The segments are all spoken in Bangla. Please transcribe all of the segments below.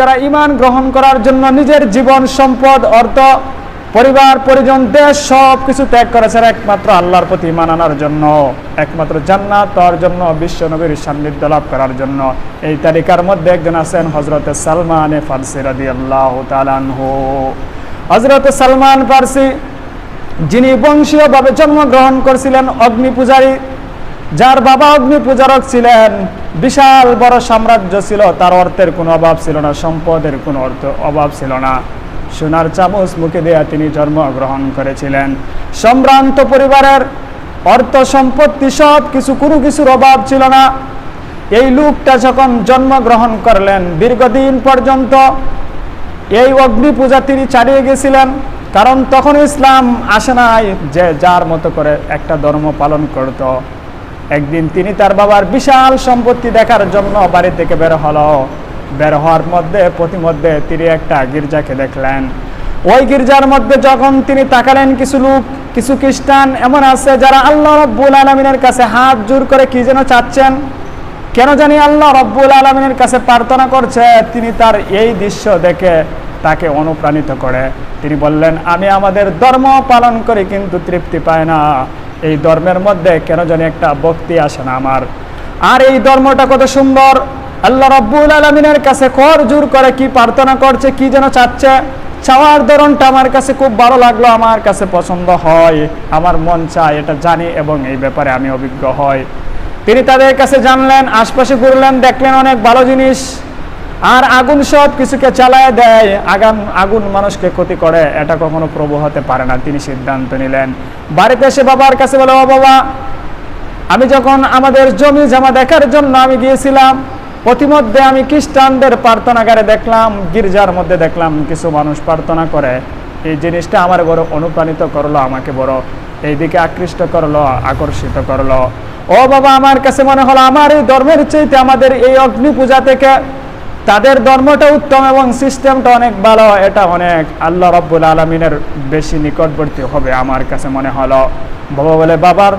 যারা ইমান গ্রহণ করার জন্য নিজের জীবন, সম্পদ, অর্থ, পরিবার, পরিজন, দেশ সব কিছু ত্যাগ করেছেন একমাত্র আল্লাহর প্রতি ইমান আনার জন্য, একমাত্র জান্নাত পাওয়ার জন্য, বিশ্ব নবীর সান্নিধ্য লাভ করার জন্য। এই তালিকার মধ্যে একজন আছেন হজরতে সালমান ফারসি রাদি আল্লাহ তালানহু হজরত সালমান ফারসি, যিনি বংশীয়ভাবে জন্মগ্রহণ করেছিলেন অগ্নি পূজারী। যার বাবা অগ্নি পূজারক ছিলেন, বিশাল বড় সাম্রাজ্য ছিল, তার অর্থের কোনো অভাব ছিল না, সম্পদের কোনো অর্থ অভাব ছিল না। সোনার চামচ মুখে দেয়া তিনি জন্মগ্রহণ করেছিলেন। সম্ভ্রান্ত পরিবারের অর্থ সম্পত্তি সব কিছু, কোনো কিছুর অভাব ছিল না। এই লোকটা যখন জন্মগ্রহণ করলেন, দীর্ঘদিন পর্যন্ত এই অগ্নি পূজা তিনি চালিয়ে গেছিলেন। কারণ তখন ইসলাম আসে নাই যে যার মতো করে একটা ধর্ম পালন করত। একদিন তিনি তার বাবার বিশাল সম্পত্তি দেখার জন্য বাড়ি থেকে বের হলো। বের হওয়ার মধ্যে, প্রতিমধ্যে তিনি একটা গির্জাকে দেখলেন। ওই গির্জার মধ্যে যখন তিনি তাকালেন, কিছু লোক, কিছু খ্রিস্টান এমন আছে যারা আল্লাহ রব্বুল আলমিনের কাছে হাত জোর করে কি যেন চাচ্ছেন? কেন জানি আল্লাহ রব্বুল আলমিনের কাছে প্রার্থনা করছে, তিনি তার এই দৃশ্য দেখে তাকে অনুপ্রাণিত করে। তিনি বললেন, আমি আমাদের ধর্ম পালন করি, কিন্তু তৃপ্তি পায় না। এই ধর্মের মধ্যে কেন জানি একটা ভক্তি আসে না আমার। আর এই ধর্মটা কত সুন্দর। আল্লাহ রব্বুল আলমিনের কাছে কর জোর করে কি প্রার্থনা করছে, কি যেন চাচ্ছে। চাওয়ার ধরনটা আমার কাছে খুব ভালো লাগল, আমার কাছে পছন্দ হয়। আমার মন চায় এটা জানি এবং এই ব্যাপারে আমি অভিজ্ঞ হয় তিনি তাদের কাছে জানলেন, আশপাশে ঘুরলেন, দেখলেন অনেক ভালো জিনিস। আর আগুন সব কিছুকে চালায় দেয়। আগাম আগুন মানুষকে ক্ষতি করে। এটা কখনো প্রভু হতে পারে না, তিনি সিদ্ধান্ত নিলেন। বাড়িতে এসে বাবার কাছে বলে, ও বাবা, আমি যখন আমাদের জমি জমা দেখার জন্য আমি গিয়েছিলাম প্রতিমধ্যে আমি খ্রিস্টানদের প্রার্থনাগারে দেখলাম, গির্জার মধ্যে দেখলাম কিছু মানুষ প্রার্থনা করে। এই জিনিসটা আমার বড় অনুপ্রাণিত করল, আমাকে বড় এইদিকে আকৃষ্ট করল, আকর্ষিত করল। ও বাবা, আমার কাছে মনে হলো, আমার এই ধর্মের চাইতে আমাদের এই অগ্নি পূজা থেকে তাদের ধর্মটা উত্তম এবং সিস্টেমটা অনেক ভালো, এটা অনেক আল্লাহ রব্বুল আলমিনের বেশি নিকটবর্তী হবে আমার কাছে মনে হলো। বাবা বলে, বাবার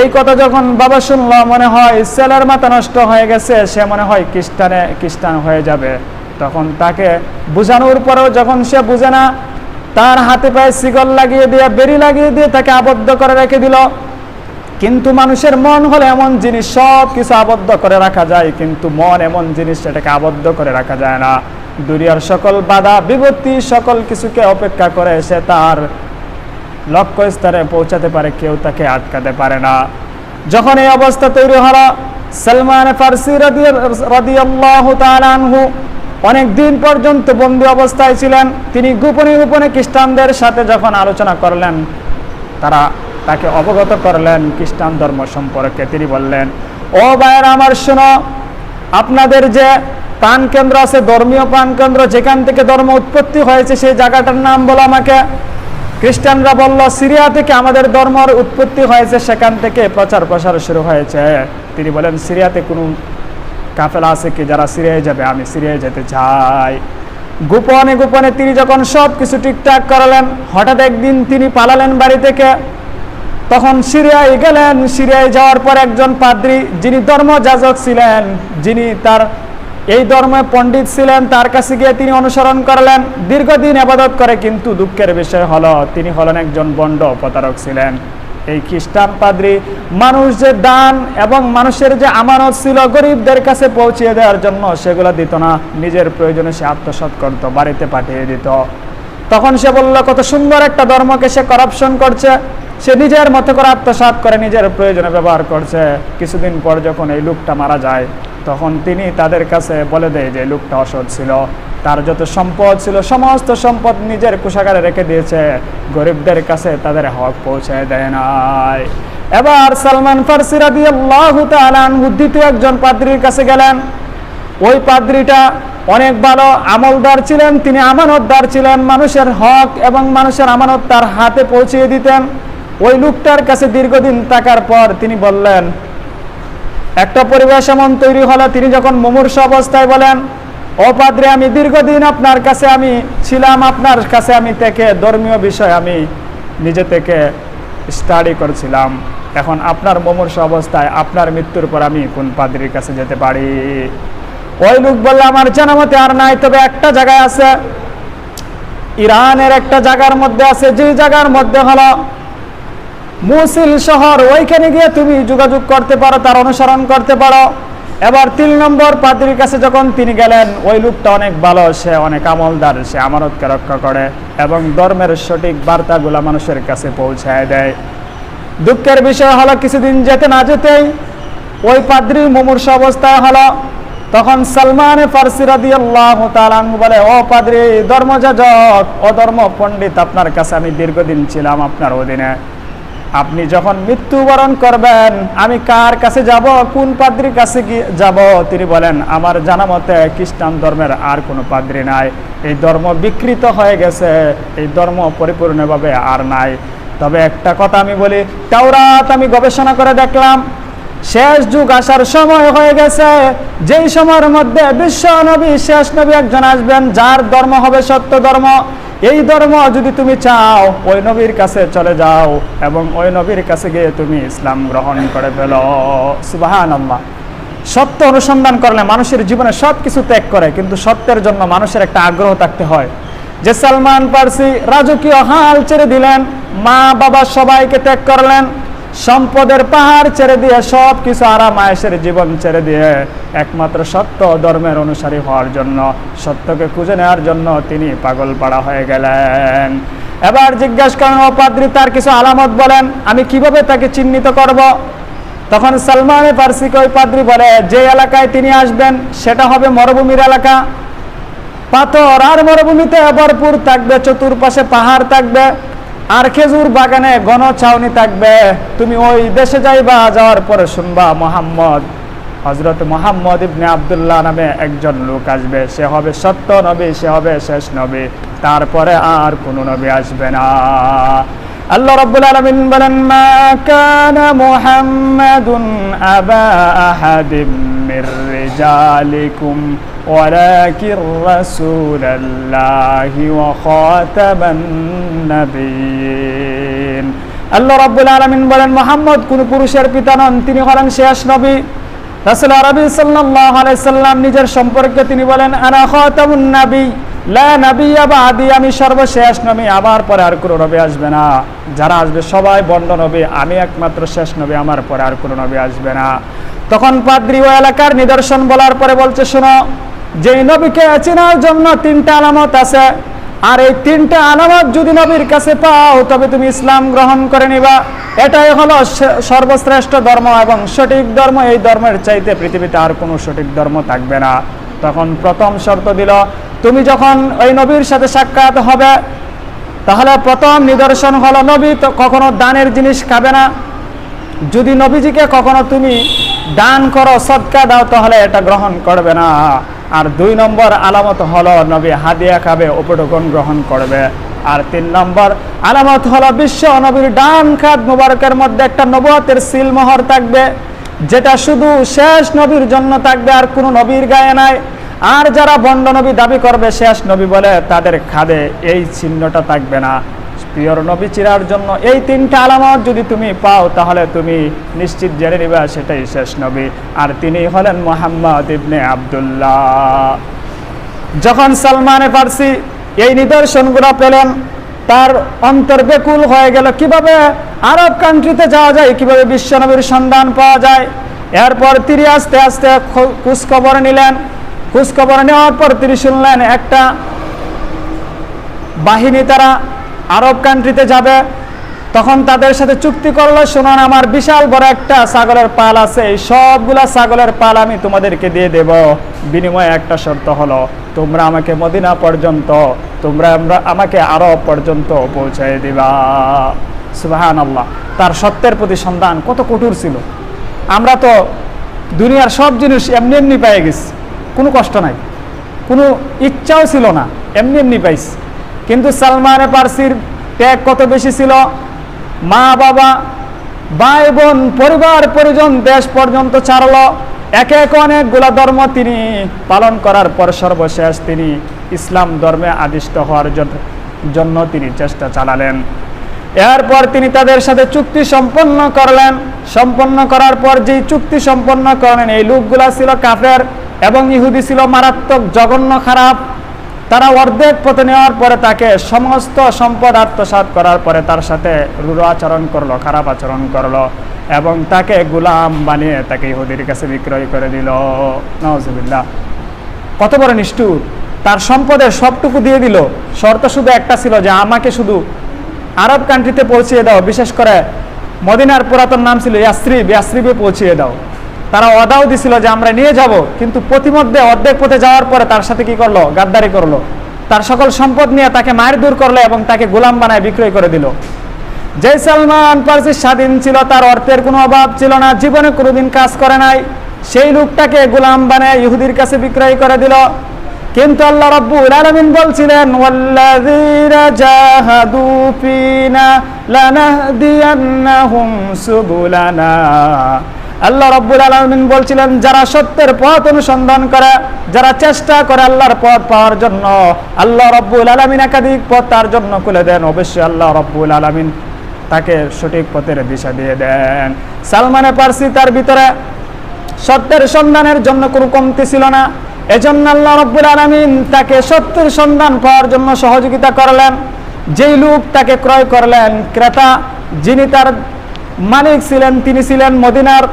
এই কথা যখন বাবা শুনলো, মনে হয় ছেলের মাথা নষ্ট হয়ে গেছে, সে মনে হয় খ্রিস্টানে, খ্রিস্টান হয়ে যাবে। তখন তাকে বোঝানোর পরেও যখন সে বুঝে না, তার হাতে পায়ে শিকল লাগিয়ে দিয়ে বেরি লাগিয়ে দিয়ে তাকে আবদ্ধ করে রেখে দিল। কিন্তু মানুষের মন হলে এমন জিনিস সব কিছু আবদ্ধ করে রাখা যায়, কিন্তু মন এমন জিনিস সেটাকে আবদ্ধ করে রাখা যায় না। দুনিয়ার সকল বাধা, বিপত্তি, সকল কিছুকে অপেক্ষা করে সে তার লক্ষ্য স্তরে পৌঁছাতে পারে, কেউ তাকে আটকাতে পারে না। যখন এই অবস্থা তৈরি হলো, সালমান ফার্সি রাদিয়াল্লাহু তাআলা অনেক দিন পর্যন্ত বন্দী অবস্থায় ছিলেন। তিনি গোপনে গোপনে খ্রিস্টানদের সাথে যখন আলোচনা করলেন, তারা তাকে অবগত করলেন খ্রিস্টান ধর্ম সম্পর্কে। তিনি বললেন, ও ভাইয়ের আমার শোনো, আপনাদের যে প্রাণ কেন্দ্র আছে, ধর্মীয় প্রাণ কেন্দ্র, যেখান থেকে ধর্ম উৎপত্তি হয়েছে, সেই জায়গাটার নাম বলো আমাকে। খ্রিস্টানরা বলল, সিরিয়া থেকে আমাদের ধর্মের উৎপত্তি হয়েছে, সেখান থেকে প্রচার প্রসার শুরু হয়েছে। তিনি বলেন সিরিয়াতে কোনো কাফেলা আছে কি যারা সিরিয়ায় যাবে? আমি সিরিয়ায় যেতে চাই। গোপনে গোপনে তিনি যখন সব কিছু ঠিকঠাক করালেন, হঠাৎ একদিন তিনি পালালেন বাড়ি থেকে। তখন সিরিয়ায় গেলেন। সিরিয়ায় যাওয়ার পর একজন পাদ্রী, যিনি ধর্মযাজক ছিলেন, যিনি তার এই ধর্মে পণ্ডিত ছিলেন, তার কাছে গিয়ে তিনি অনুসরণ করলেন। দীর্ঘদিন আবাদত করে, কিন্তু দুঃখের বিষয় হলো, তিনি হলেন একজন বন্ড প্রতারক ছিলেন। এই খ্রিস্টান পাদ্রী মানুষ যে দান এবং মানুষের যে আমানত ছিল গরিবদের কাছে পৌঁছিয়ে দেওয়ার জন্য, সেগুলো দিত না। নিজের প্রয়োজনে সে আত্মসৎ করত, বাড়িতে পাঠিয়ে দিত। তখন সে বলল, কত সুন্দর একটা ধর্মকে সে করাপশন করছে। সে নিজের মতো করে আত্মসাৎ করে নিজের প্রয়োজনে ব্যবহার করছে। কিছুদিন পর যখন এই লোকটা মারা যায়, তখন তিনি তাদের কাছে বলে দেয় যে লোকটা অসৎ ছিল। তার যত সম্পদ ছিল, সমস্ত সম্পদ নিজের কোষাগারে রেখে দিয়েছে। গরিবদের কাছে তাদের হক পৌঁছে দেয় নাই। এবার সালমান ফার্সি রাদি আল্লাহ দ্বিতীয় একজন পাদ্রির কাছে গেলেন। ওই পাদ্রিটা অনেক ভালো আমলদার ছিলেন, তিনি আমানতদার ছিলেন। মানুষের হক এবং মানুষের আমানত তার হাতে পৌঁছিয়ে দিতেন। ওই লোকটার কাছে দীর্ঘদিন থাকার পর তিনি বললেন, একটা পরিবেশ এমন তৈরি হলো তিনি যখন মুমূর্ষ অবস্থায় বলেন, ও পাদ্রে, আমি দীর্ঘদিন আপনার কাছে আমি ছিলাম, আপনার কাছে আমি থেকে ধর্মীয় বিষয় আমি নিজে থেকে স্টাডি করছিলাম, এখন আপনার মুমূর্ষ অবস্থায় আপনার মৃত্যুর পর আমি কোন পাদ্রির কাছে যেতে পারি ওই লোক বললে, আমার জানামতে আর নাই, তবে একটা জায়গায় আছে। ইরানের একটা জায়গার মধ্যে আছে যে জায়গার মধ্যে হলো মুসিল শহর, ওইখানে গিয়ে তুমি যোগাযোগ করতে পারো, তার অনুসরণ করতে পারো। এবার তিন নম্বর পাদ্রির কাছে যখন তিনি গেলেন, ওই লোকটা অনেক ভালো, সে অনেক আমলদার, সে আমানতকে রক্ষা করে এবং ধর্মের সঠিক বার্তাগুলা মানুষের কাছে পৌঁছায় দেয়। দুঃখের বিষয় হলো, কিছুদিন যেতে না যেতেই ওই পাদ্রি মুমূর্ষ অবস্থায় হলো। তখন সালমান বলে, ও পাদ্রি, ধর্মযাজক ও ধর্ম পণ্ডিত আপনার কাছে আমি দীর্ঘদিন ছিলাম আপনার অধীনে। আপনি যখন মৃত্যুবরণ করবেন, আমি কার কাছে যাব, কোন পাদ্রির কাছে যাব? তিনি বলেন, আমার জানা মতে খ্রিস্টান ধর্মের আর কোনো পাদ্রি নাই। এই ধর্ম বিকৃত হয়ে গেছে, এই ধর্ম পরিপূর্ণভাবে আর নাই। তবে একটা কথা আমি বলি, তাওরাত আমি গবেষণা করে দেখলাম, শেষ যুগ আসার সময় হয়ে গেছে। যেই সময়ের মধ্যে বিশ্ব নবী, শেষ নবী একজন আসবেন, যার ধর্ম হবে সত্য ধর্ম। এই ধর্ম যদি তুমি চাও, ওই নবীর কাছে চলে যাও এবং ওই নবীর কাছে গিয়ে তুমি ইসলাম গ্রহণ করে ফেল। সুবাহান আল্লাহ সত্য অনুসন্ধান করলে মানুষের জীবনে সব কিছু ত্যাগ করে, কিন্তু সত্যের জন্য মানুষের একটা আগ্রহ থাকতে হয়। যে সালমান পার্সি রাজকীয় হাল ছেড়ে দিলেন মা বাবা সবাইকে ত্যাগ করলেন সম্পদের পাহাড় ছেড়ে দিয়ে সব কিছু আরাম আয়েসের জীবন ছেড়ে দিয়ে একমাত্র সত্য ধর্মের অনুসারী হওয়ার জন্য, সত্যকে খুঁজে নেওয়ার জন্য তিনি পাগল পাড়া হয়ে গেলেন। এবার জিজ্ঞাসা করেন, ও পাদ্রী, তার কিছু আলামত বলেন, আমি কীভাবে তাকে চিহ্নিত করব? তখন সালমান ফার্সিকে ওই পাদ্রী বলে, যে এলাকায় তিনি আসবেন, সেটা হবে মরুভূমির এলাকা। পাথর আর মরুভূমিতে ভরপুর থাকবে, চতুর্পাশে পাহাড় থাকবে আর খেজুর বাগানে গণ ছাউনি থাকবে। তুমি ওই দেশে যাইবা, যাওয়ার পরে শুনবা মোহাম্মদ। হজরত মোহাম্মদ ইবনে আবদুল্লাহ নামে একজন লোক আসবে। সে হবে সত্য নবী, সে হবে শেষ নবী। তারপরে আর কোনো নবী আসবে না। আল্লাহ রাব্বুল আলামিন বলেন, মা কানা মুহাম্মাদুন আবা আহাদিম মির রিজালিকুম ولكن رسول الله وخاتم النبيين আল্লাহ রাব্বুল আলামিন বলেন মোহাম্মদ কোন পুরুষের পিতা নন তিনি হলেন শেষ নবী রাসূল আরবি সাল্লাল্লাহু আলাইহি সাল্লাম নিজের সম্পর্কে তিনি বলেন আনা খাতামুন নবী লা নাবিয়্যা বাদি আমি সর্বশেষ নবী আমার পরে আর কোনো নবী আসবে না যারা আসবে সবাই বন্ড নবী আমি একমাত্র শেষ নবী আমার পরে আর কোনো নবী আসবে না তখন পাদ্রী ও এলাকার নিদর্শন বলার পরে বলছে, শোনো, যেই নবীকে চেনার জন্য তিনটা আলামত আছে, আর এই তিনটা আলামত যদি নবীর কাছে পাও, তবে তুমি ইসলাম গ্রহণ করে নিবা। এটাই হলো সর্বশ্রেষ্ঠ ধর্ম এবং সঠিক ধর্ম। এই ধর্মের চাইতে পৃথিবীতে আর কোনো সঠিক ধর্ম থাকবে না। তখন প্রথম শর্ত দিল, তুমি যখন ওই নবীর সাথে সাক্ষাৎ হবে, তাহলে প্রথম নিদর্শন হলো নবী তো কখনো দানের জিনিস খাবে না। যদি নবীজিকে কখনো তুমি দান করো, সৎকা দাও, তাহলে এটা গ্রহণ করবে না। আর দুই নম্বর আলামত হলো, নবী হাদিয়া খাবে, উপটকন গ্রহণ করবে। আর তিন নম্বর আলামত হলো, বিশ্ব নবীর ডান খাত মুবারকের মধ্যে একটা নবতের সিলমোহর থাকবে, যেটা শুধু শেষ নবীর জন্য থাকবে, আর কোনো নবীর গায়ে নাই। আর যারা বন্ড নবী দাবি করবে, শেষ নবী বলে তাদের খাদে এই চিহ্নটা থাকবে না। প্রিয়র নবী চিরার জন্য এই তিনটা আলামত যদি তুমি পাও, তাহলে তুমি নিশ্চিত জেনে নিবা সেটাই শেষ নবী। আর তিনি হলেন মোহাম্মদ ইবনে আবদুল্লাহ। যখন সালমানে ফার্সি এই নিদর্শনগুলো পেলেন, তার অন্তর বেকুল হয়ে গেল। কীভাবে আরব কান্ট্রিতে যাওয়া যায়, কীভাবে বিশ্বনবীর সন্ধান পাওয়া যায়? এরপর তিনি আস্তে আস্তে খোঁজখবর নিলেন। খোঁজখবর নেওয়ার পর তিনি শুনলেন একটা বাহিনী তারা আরব কান্ট্রিতে যাবে, তখন তাদের সাথে চুক্তি করল, শোনান, আমার বিশাল বড় একটা ছাগলের পাল আছে, এই সবগুলা ছাগলের পাল আমি তোমাদেরকে দিয়ে দেব। বিনিময়ে একটা শর্ত হলো, তোমরা আমাকে মদিনা পর্যন্ত, তোমরা আমরা, আমাকে আরব পর্যন্ত পৌঁছায় দিবা। সুবাহান আল্লাহ তার সত্যের প্রতি সন্ধান কত কঠোর ছিল। আমরা তো দুনিয়ার সব জিনিস এমনি এমনি পেয়ে গেছি, কোনো কষ্ট নাই, কোনো ইচ্ছাও ছিল না, এমনি এমনি পাইছি। কিন্তু সালমানে পার্সির ত্যাগ কত বেশি ছিল? মা, বাবা ভাই বোন পরিবার, পরিজন, দেশ পর্যন্ত ছাড়ল। একে এক অনেকগুলা ধর্ম তিনি পালন করার পর সর্বশেষ তিনি ইসলাম ধর্মে আদিষ্ট হওয়ার জন্য তিনি চেষ্টা চালালেন। এরপর তিনি তাদের সাথে চুক্তি সম্পন্ন করলেন। সম্পন্ন করার পর যেই চুক্তি সম্পন্ন করলেন, এই লোকগুলা ছিল কাফের এবং ইহুদি ছিল মারাত্মক, জঘন্য, খারাপ। তারা অর্ধেক পথে নেওয়ার পরে তাকে সমস্ত সম্পদ আত্মসাৎ করার পরে তার সাথে রূঢ় আচরণ করল, খারাপ আচরণ করল এবং তাকে গুলাম বানিয়ে তাকে ইহুদির কাছে বিক্রয় করে দিল। নওয়াজবিল্লাহ কত বড় নিষ্ঠুর। তার সম্পদের সবটুকু দিয়ে দিল। শর্ত শুধু একটা ছিল যে আমাকে শুধু আরব কান্ট্রিতে পৌঁছিয়ে দাও। বিশেষ করে মদিনার পুরাতন নাম ছিল ইয়াসরিব। ইয়াসরিবে পৌঁছিয়ে দাও। তারা অদাও দিছিল যে আমরা নিয়ে যাব, কিন্তু প্রতিমধ্যে অর্ধেক পথে যাওয়ার পরে তার সাথে কি করল? গাদ্দারি করল। তার সকল সম্পদ নিয়ে তাকে মায়ের দূর করল এবং তাকে গোলাম বানায় বিক্রয় করে দিল। যে সালমান স্বাধীন ছিল, তার অর্থের কোনো অভাব ছিল না, জীবনে কোনোদিন কাজ করে নাই। সেই লোকটাকে গোলাম বানায় ইহুদির কাছে বিক্রয় করে দিল। কিন্তু আল্লাহ রাব্বুল আলামিন বলছিলেন, ওয়াল্লাযীনা লানাহদিয়ান্নাহুম সুবুলানা। আল্লাহ রাব্বুল আলমিন বলছিলেন, যারা সত্যের পথ অনুসন্ধান করে, যারা চেষ্টা করে আল্লাহর পথ পাওয়ার জন্য, আল্লাহ রাব্বুল আলামিন একাধিক পথ তার জন্য খুলে দেন। অবশ্যই আল্লাহ রব্বুল আলামিন তাকে সঠিক পথের দিশা দিয়ে দেন। সালমানে পার্সি তার ভিতরে সত্যের সন্ধানের জন্য কোনো কমতি ছিল না। এজন্য আল্লাহ রব্বুল আলমিন তাকে সত্যের সন্ধান পাওয়ার জন্য সহযোগিতা করলেন। যেই লোক তাকে ক্রয় করলেন, ক্রেতা, যিনি তার মালিক ছিলেন, তিনি ছিলেন মদিনার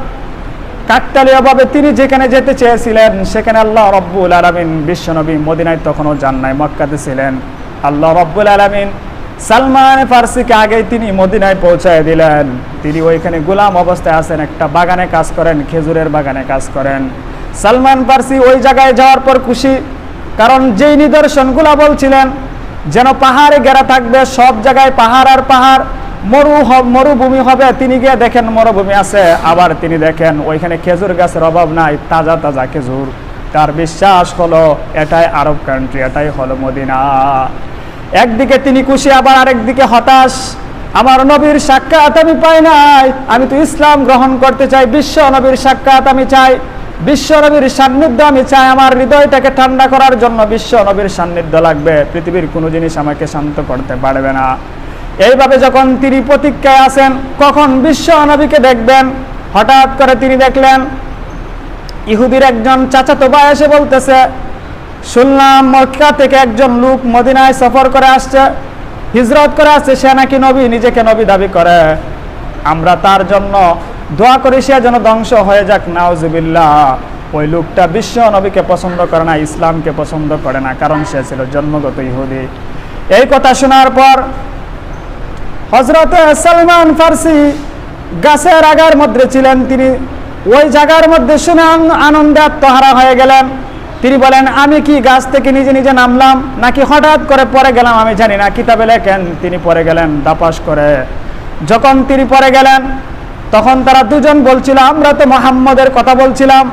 কাকতালীয়ভাবে তিনি যেখানে যেতে চেয়েছিলেন, সেখানে আল্লাহ রব্বুল আলমিন বিশ্বনবী মদিনায় তখনও যান নাই, মক্কাতে ছিলেন। আল্লাহ রব্বুল আলমিন সালমান ফার্সিকে আগেই তিনি মদিনায় পৌঁছায় দিলেন। তিনি ওইখানে গোলাম অবস্থায় আছেন, একটা বাগানে কাজ করেন, খেজুরের বাগানে কাজ করেন। সালমান ফার্সি ওই জায়গায় যাওয়ার পর খুশি, কারণ যেই নিদর্শনগুলা বলছিলেন যেন পাহাড়ে ঘেরা থাকবে, সব জায়গায় পাহাড় আর পাহাড়। মরু মরুভূমি হবে, তিনি গিয়ে দেখেন মরুভূমি আছে, আবার তিনি দেখেন ওইখানে খেজুর গাছের অভাব নাই, তাজা তাজা খেজুর। তার বিশ্বাস হলো, এটাই আরব কান্ট্রি এটাই হলো মদিনা। একদিকে তিনি খুশি, আবার আরেকদিকে হতাশ। আমার নবীর সাক্ষাৎ আমি পাই নাই, আমি তো ইসলাম গ্রহণ করতে চাই, বিশ্ব নবীর সাক্ষাৎ আমি চাই। বিশ্ব নবীর সান্নিধ্য আমি চাই, আমার হৃদয়টাকে ঠান্ডা করার জন্য বিশ্ব নবীর সান্নিধ্য লাগবে। পৃথিবীর কোনো জিনিস আমাকে শান্ত করতে পারবে না। এইভাবে যখন তিনি প্রতীক্ষায় আছেন কখন বিশ্ব নবীকে দেখবেন, হঠাৎ করে তিনি দেখলেন, ইহুদির একজন চাচাতো ভাই এসে বলতেছে, শুনলাম মক্কা থেকে একজন লোক মদিনায় সফর করে আসছে, হিজরত করে আসছে, সে নাকি নবী, নিজেকে নবী দাবি করে। আমরা তার জন্য দোয়া করি, সে যেন ধ্বংস হয়ে যাক, নাউজুবিল্লাহ। ওই লোকটা বিশ্ব নবীকে পছন্দ করে না, ইসলামকে পছন্দ করে না, কারণ সে ছিল জন্মগত ইহুদি। এই কথা শোনার পর হজরত সালমান ফার্সি গাছের আগার মধ্যে ছিলেন তিনি। ওই জায়গার মধ্যে শুনে আন- আনন্দে আত্মহারা হয়ে গেলেন। তিনি বলেন, আমি কি গাছ থেকে নিজে নিজে নামলাম? নাকি হঠাৎ করে পরে গেলাম? আমি জানি না। কিতাবে লেখেন, তিনি পরে গেলেন, দাপাস করে। যখন তিনি পরে গেলেন, তখন তারা দুজন বলছিল, আমরা তো মোহাম্মদের কথা বলছিলাম।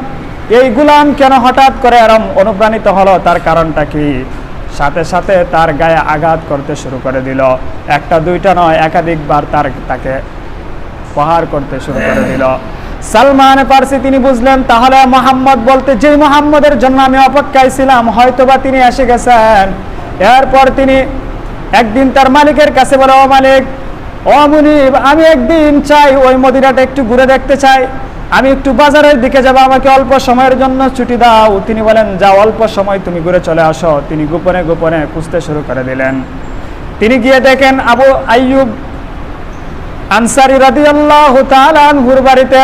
এই গুলাম কেন হঠাৎ করে এরম অনুপ্রাণিত হলো? তার কারণটা কি? সাথে সাথে তার গায়ে আঘাত করতে শুরু করে দিল। একটা, দুইটা নয়, একাধিকবার তার তাকে প্রহার করতে শুরু করে দিল। সালমান পার্সি তিনি বুঝলেন, তাহলে মোহাম্মদ বলতে যেই মোহাম্মদের জন্য আমি অপেক্ষায় ছিলাম, হয়তোবা তিনি এসে গেছেন। এরপর তিনি একদিন তার মালিকের কাছে বলে, ও মালিক, ও মুনিব, আমি একদিন চাই ওই মদিনাটা একটু ঘুরে দেখতে চাই। আমি একটু বাজারের দিকে যাব, আমাকে অল্প সময়ের জন্য ছুটি দাও। তিনি বলেন যা অল্প সময় তুমি ঘুরে চলে আসো। তিনি গোপনে গোপনে খুঁজতে শুরু করে দিলেন। তিনি গিয়ে দেখেন, আবু আইয়ুব আনসারি রাদিয়াল্লাহু তাআলা আনহুর বাড়িতে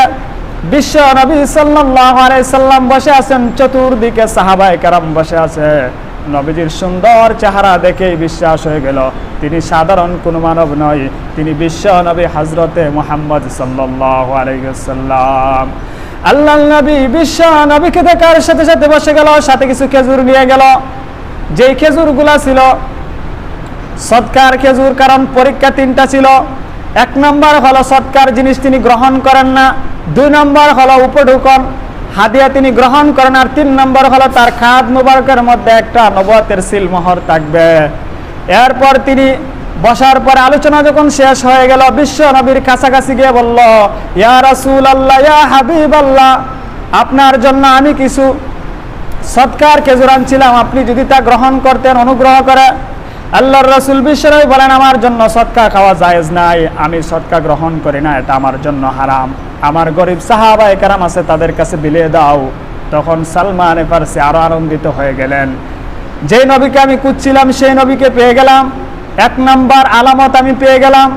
বিশ্ব নবী সাল্লাল্লাহু আলাইহি সাল্লাম বসে আছেন। চতুর্দিকে সাহাবায়ে কেরাম বসে আছে। নবীজির সুন্দর চেহারা দেখেই বিশ্বাস হয়ে গেল। তিনি সাধারণ কোনো মানব নয়। তিনি বিশ্ব নবী হজরতে মোহাম্মদ সাল্লাম আল্লাহ নবী বিশ্ব নবীকে দেখার সাথে সাথে বসে গেল, সাথে কিছু খেজুর নিয়ে গেল। যেই খেজুরগুলা ছিল, সৎকার খেজুর, কারণ পরীক্ষা তিনটা ছিল। এক নম্বর হলো সৎকার জিনিস তিনি গ্রহণ করেন না, দুই নম্বর হলো উপঢুকন। হাদিয়া তিনি গ্রহণ করেন আর তিন নম্বর হলো তার খাদ মুবারকের মধ্যে একটা নবতের সিলমোহর থাকবে। এরপর তিনি বসার পর আলোচনা যখন শেষ হয়ে গেল, বিশ্ব নবীর কাছাকাছি গিয়ে বলল, ইয়া রাসূল আল্লাহ ইয়া হাবিব আল্লাহ আপনার জন্য আমি কিছু সৎকার খেজুর আনছিলাম। আপনি যদি তা গ্রহণ করতেন, অনুগ্রহ করে আল্লাহর রসুল বিশ্বরই বলেন, আমার জন্য সৎকা খাওয়া জায়েজ নাই, আমি সৎকা গ্রহণ করি না, এটা আমার জন্য হারাম। আমার গরিব সাহাবা কারাম আছে, তাদের কাছে বিলিয়ে দাও। তখন সালমান ফার্সি আরও আনন্দিত হয়ে গেলেন। যে নবীকে আমি খুঁজছিলাম, সেই নবীকে পেয়ে গেলাম। এক নাম্বার আলামত আমি পেয়ে গেলাম।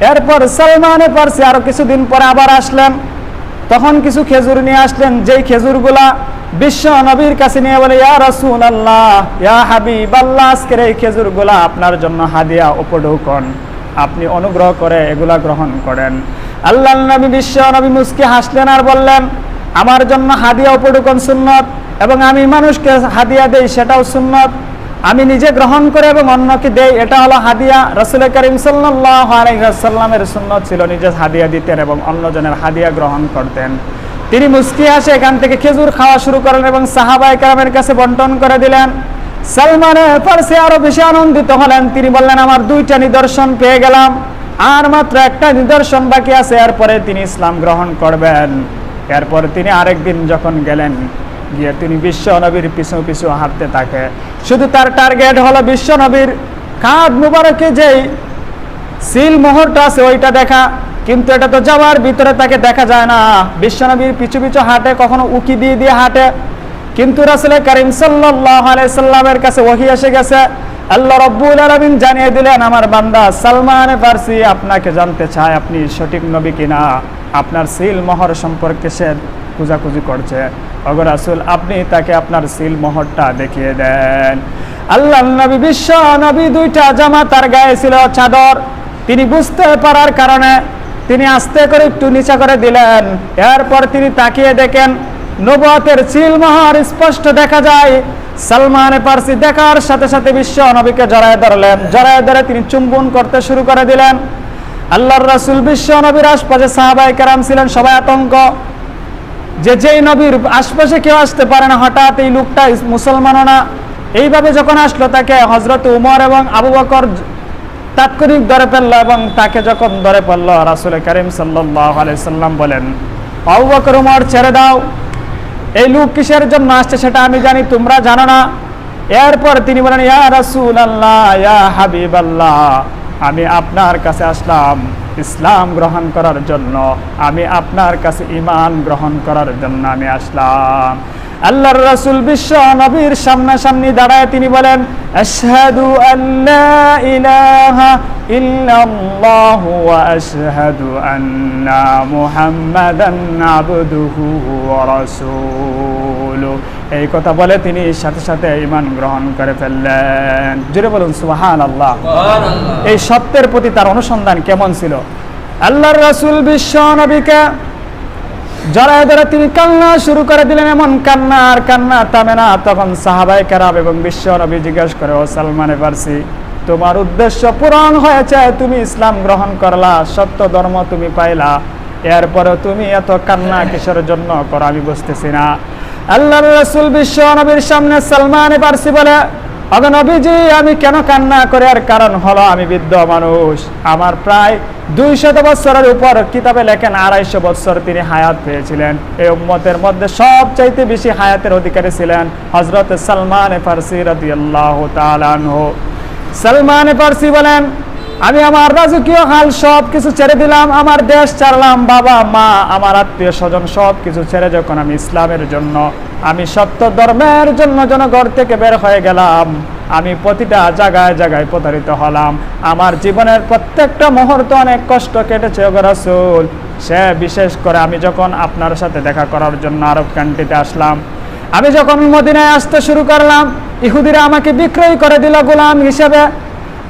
এরপর সালমান ফার্সি আরও কিছুদিন পরে আবার আসলেন। তখন কিছু খেজুর নিয়ে আসলেন। যেই খেজুরগুলা বিশ্ব নবীর কাছে নিয়ে বলে, ইয়া রাসূল আল্লাহ ইয়া হাবিব আল্লাহ আজকের এই খেজুরগুলা আপনার জন্য হাদিয়া, উপঢৌকন। আপনি অনুগ্রহ করে এগুলা গ্রহণ করেন। আল্লাহ নবী বিশ্ব নবী মুসকে হাসলেন আর বললেন, আমার জন্য হাদিয়া উপঢৌকন সুন্নত এবং আমি মানুষকে হাদিয়া দেই সেটাও সুন্নত। আমি নিজে গ্রহণ করে এবং অন্যকে দেই, এটা হলো হাদিয়া। রসুল করিম সাল্লাহ আলাইসাল্লামের সুন্নত ছিল নিজে হাদিয়া দিতেন এবং অন্যজনের হাদিয়া গ্রহণ করতেন। তিনি মুস্কি আসে এখান থেকে খেজুর খাওয়া শুরু করেন এবং সাহাবাই কালামের কাছে বন্টন করে দিলেন। সালমানের ফার্সি আরও বেশি আনন্দিত হলেন। তিনি বললেন, আমার দুইটা নিদর্শন পেয়ে গেলাম। আর মাত্র একটা নিদর্শন বাকি আছে, এরপরে তিনি ইসলাম গ্রহণ করবেন। এরপর তিনি আরেকদিন যখন গেলেন, গিয়ে তিনি বিশ্ব নবীর পিছু পিছু হাঁটতে থাকে। শুধু তার টার্গেট হলো বিশ্ব নবীর কাঁধ মুবারকে যেই সিল মোহরটা আছে, ওইটা দেখা। কিন্তু এটা তো যাওয়ার ভিতরে তাকে দেখা যায় না। বিশ্বনবীর পিছু পিছু হাঁটে, কখনো উকি দিয়ে দিয়ে হাঁটে। কিন্তু রাসুল করিম সাল্লাহ আলাইসাল্লামের কাছে ওহি এসে গেছে। আল্লাহ রব্বুল আলমিন জানিয়ে দিলেন, আমার বান্দা সালমান ফার্সি আপনাকে জানতে চায়, আপনি সঠিক নবী কিনা? আপনার সিল মহর সম্পর্কে সে খুঁজাখুঁজি করছে। অগর রাসুল, আপনি তাকে আপনার সিল মোহরটা দেখিয়ে দেন। আল্লাহ নবী, বিশ্ব নবী দুইটা জামা তার গায়ে ছিল চাদর। তিনি বুঝতে পারার কারণে তিনি আস্তে করে একটু নিচা করে দিলেন। এরপর তিনি তাকিয়ে দেখেন নবতের চিলমোহর স্পষ্ট দেখা যায়। সালমান পার্সি দেখার সাথে সাথে বিশ্ব নবীকে জড়ায় ধরলেন। জড়ায় ধরে তিনি চুম্বন করতে শুরু করে দিলেন। আল্লাহর রাসুল বিশ্ব নবীর আশপাশে সাহাবাই কেরাম ছিলেন, সবাই আতঙ্ক। যে যেই নবীর আশপাশে কেউ আসতে পারে না, হঠাৎ এই লোকটা মুসলমানও না। এইভাবে যখন আসলো, তাকে হজরত উমর এবং আবু বকর তাৎক্ষণিক ধরে ফেলল এবং তাকে যখন ধরে ফেলল, রাসুল করিম আলাইসাল্লাম বলেন, আবু বকর, উমর, ছেড়ে দাও। এই লোক কিসের জন্য আসছে সেটা আমি জানি, তোমরা জানো না। এরপর তিনি বলেন, ইয়া রাসুল আল্লাহ ইয়া হাবিব আল্লাহ আমি আপনার কাছে আসলাম ইসলাম গ্রহণ করার জন্য। আমি আপনার কাছে ইমান গ্রহণ করার জন্য আমি আসলাম। আল্লাহর রাসূল বিশ্ব নবীর সামনাসামনি দাঁড়ায়, তিনি বলেন, আশহাদু আল্লা ইলাহা ওয়া আশহাদু আন্না মুহাম্মাদান আবদুহু ওয়া রাসূলুহু এই কথা বলে তিনি সাথে সাথে ইমান গ্রহণ করে ফেললেন। জুড়ে বলুন সুবহানাল্লাহ। এই সত্যের প্রতি তার অনুসন্ধান কেমন ছিল? আল্লাহর রাসূল বিশ্ব নবীকে জড়ায় ধরে তিনি কান্না শুরু করে দিলেন এমন কান্না আর কান্না থামে না। তখন সাহাবাই কারাব এবং বিশ্ব নবী জিজ্ঞেস করে ও সালমানে পারসি তোমার উদ্দেশ্য পূরণ হয়েছে, তুমি ইসলাম গ্রহণ করলা, সত্য ধর্ম তুমি পাইলা। এরপরে তুমি এত কান্না কিসের জন্য করো আমি বুঝতেছি না। আল্লাহ রসুল বিশ্ব নবীর সামনে সালমান পারসি বলে অগনবীজি আমি কেন কান্না করে? আর কারণ হলো আমি বৃদ্ধ মানুষ। আমার প্রায় দুইশত বছরের উপর কিতাবে লেখেন, আড়াইশো বছর তিনি হায়াত পেয়েছিলেন। এই উম্মতের মধ্যে সবচাইতে বেশি হায়াতের অধিকারী ছিলেন হজরত সালমান ফার্সি রাদিয়াল্লাহ তাআলাহু সালমান ফার্সি বলেন, আমি আমার রাজকীয় হাল সব কিছু ছেড়ে দিলাম, আমার দেশ ছাড়লাম, বাবা, মা, আমার আত্মীয় স্বজন সব কিছু ছেড়ে যখন আমি ইসলামের জন্য, আমি সত্য ধর্মের জন্য জনগর থেকে বের হয়ে গেলাম, আমি প্রতিটা জায়গায় জায়গায় প্রতারিত হলাম। আমার জীবনের প্রত্যেকটা মুহূর্ত অনেক কষ্ট কেটেছে রাসূল। সে বিশেষ করে আমি যখন আপনার সাথে দেখা করার জন্য আরব কান্ট্রিতে আসলাম আমি যখন মদিনায় আসতে শুরু করলাম, ইহুদিরা আমাকে বিক্রয় করে দিল গোলাম হিসেবে।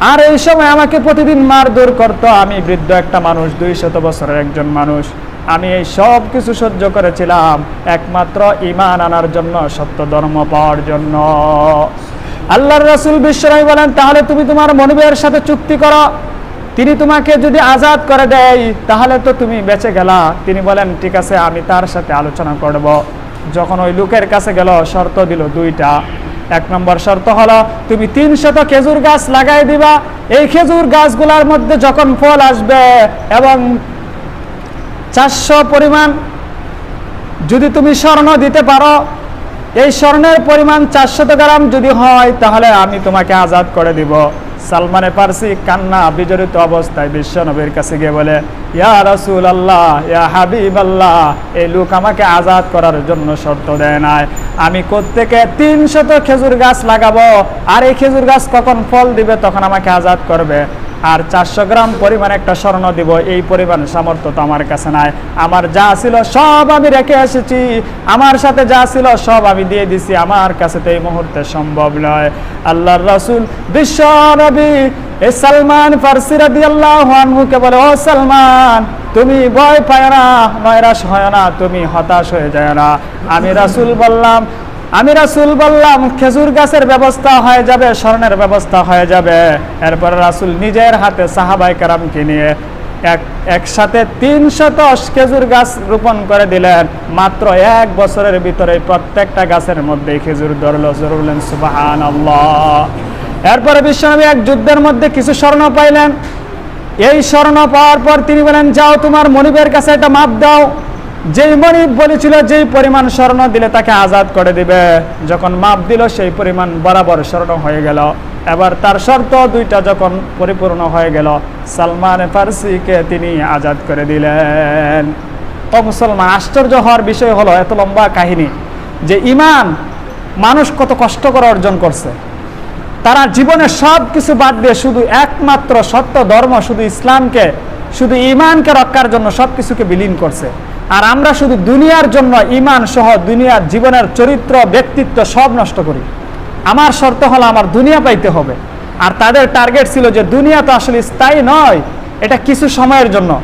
আর এই সময় আমাকে প্রতিদিন মারধর করতো। আমি বৃদ্ধ একটা মানুষ দুই শত বছরের একজন মানুষ। আমি এই সব কিছু সহ্য করেছিলাম। একমাত্র ইমান আনার জন্য, সত্য ধর্ম পাওয়ার জন্য। আল্লাহর রসুল বিশ্বরাই বলেন, তাহলে তুমি তোমার মনিবের সাথে চুক্তি করো। তিনি তোমাকে যদি আজাদ করে দেয়, তাহলে তো তুমি বেঁচে গেলা। তিনি বলেন, ঠিক আছে, আমি তার সাথে আলোচনা করব। যখন ওই লোকের কাছে গেল, শর্ত দিল দুইটা। এক নম্বর শর্ত হলো, তুমি তিন শত খেজুর গাছ লাগাই দিবা। এই খেজুর গাছগুলার মধ্যে যখন ফল আসবে এবং চারশো পরিমাণ যদি তুমি স্বর্ণ দিতে পারো, এই স্বর্ণের পরিমাণ চারশত গ্রাম যদি হয়, তাহলে আমি তোমাকে আজাদ করে দিব। সালমানে পারসি কান্না বিজড়িত অবস্থায় বিশ্ব নবীর কাছে গিয়ে বলে, ইয়া রসুল আল্লাহ ইয়া হাবিব আল্লাহ এই লোক আমাকে আজাদ করার জন্য শর্ত দেয় নাই। আমি কোত্থেকে তিনশত খেজুর গাছ লাগাবো? আর এই খেজুর গাছ কখন ফল দিবে তখন আমাকে আজাদ করবে? আর চারশো গ্রাম পরিমাণ একটা স্বর্ণ দিব, এই পরিমাণ সামর্থ্য তো আমার কাছে নাই। আমার যা ছিল সব আমি রেখে এসেছি। আমার সাথে যা ছিল সব আমি দিয়ে দিছি। আমার কাছে তো এই মুহূর্তে সম্ভব নয়। আল্লাহর রসুল বিশ্ব নবী এ সালমান ফার্সি রাদি আল্লাহ আনহুকে বলে, ও সালমান, তুমি ভয় পায় না নয়রাশ হয় না, তুমি হতাশ হয়ে যায় না। আমি রাসুল বললাম আমি রাসুল বললাম, খেজুর গাছের ব্যবস্থা হয়ে যাবে, স্বর্ণের ব্যবস্থা হয়ে যাবে। এরপর রাসুল নিজের হাতে সাহাবাই কারামকে নিয়ে এক, একসাথে তিনশত খেজুর গাছ রোপণ করে দিলেন। মাত্র এক বছরের ভিতরে প্রত্যেকটা গাছের মধ্যে খেজুর ধরলো জরুলেন সুবাহান এরপরে বিশ্বনবী এক যুদ্ধের মধ্যে কিছু স্বর্ণ পাইলেন। এই স্বর্ণ পাওয়ার পর তিনি বলেন, যাও তোমার মনিবের কাছে একটা মাপ দাও। যেই মনিব বলেছিল, যেই পরিমাণ স্বর্ণ দিলে তাকে আজাদ করে দিবে, যখন মাপ দিল, সেই পরিমাণ বরাবর স্বর্ণ হয়ে গেল। এবার তার শর্ত দুইটা যখন পরিপূর্ণ হয়ে গেল, সালমান ফার্সিকে তিনি আজাদ করে দিলেন। ও মুসলমান, আশ্চর্য হওয়ার বিষয় হলো এত লম্বা কাহিনী যে ইমান মানুষ কত কষ্ট করে অর্জন করছে। তারা জীবনে সব কিছু বাদ দিয়ে শুধু একমাত্র সত্য ধর্ম, শুধু ইসলামকে, শুধু ইমানকে রক্ষার জন্য সব কিছুকে বিলীন করছে। আর আমরা শুধু দুনিয়ার জন্য ইমান সহ দুনিয়ার জীবনের চরিত্র, ব্যক্তিত্ব সব নষ্ট করি। আমার শর্ত হলো আমার দুনিয়া পাইতে হবে। আর তাদের টার্গেট ছিল যে দুনিয়া তো আসলে স্থায়ী নয়, এটা কিছু সময়ের জন্য।